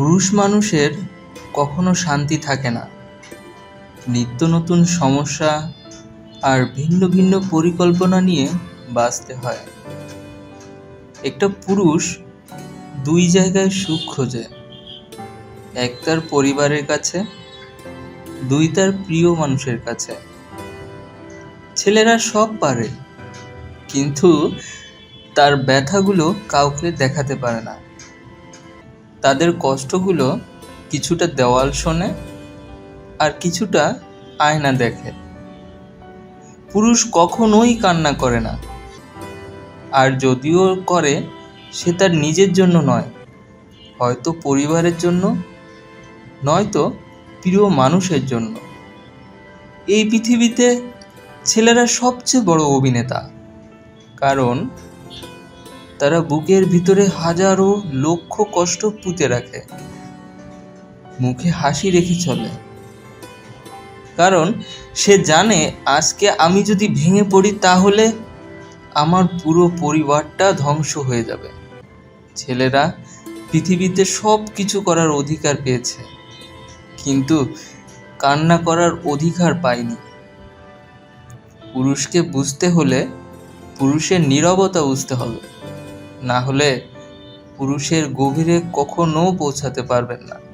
পুরুষ মানুষের কখনো শান্তি থাকে না। নিত্য নতুন সমস্যা আর ভিন্ন ভিন্ন পরিকল্পনা নিয়ে বাঁচতে হয়। একটা পুরুষ দুই জায়গায় সুখ খোঁজে, এক তার পরিবারের কাছে, দুই তার প্রিয় মানুষের কাছে। ছেলেরা সব পারে, কিন্তু তার ব্যথাগুলো কাউকে দেখাতে পারে না। তাদের কষ্টগুলো কিছুটা দেওয়াল শোনে আর কিছুটা আয়না দেখে। পুরুষ কখনোই কান্না করে না। আর যদিও করে, সে তার নিজের জন্য নয়। হয়তো পরিবারের জন্য, নয়তো প্রিয় মানুষের জন্য। এই পৃথিবীতে ছেলেরা সবচেয়ে বড় অভিনেতা। কারণ তারা বুকের ভিতরে হাজারো লক্ষ কষ্ট পুঁতে রাখে। মুখে হাসি রেখে চলে। কারণ সে জানে, আজকে আমি যদি ভেঙে পড়ি তাহলে আমার পুরো পরিবারটা ধ্বংস হয়ে যাবে। ছেলেরা পৃথিবীতে সব কিছু করার অধিকার পেয়েছে। কিন্তু কান্না করার অধিকার পায়নি। পুরুষকে বুঝতে হলে পুরুষের নীরবতা বুঝতে হবে। না হলে পুরুষের গভীরে কখনো পৌঁছাতে পারবেন না।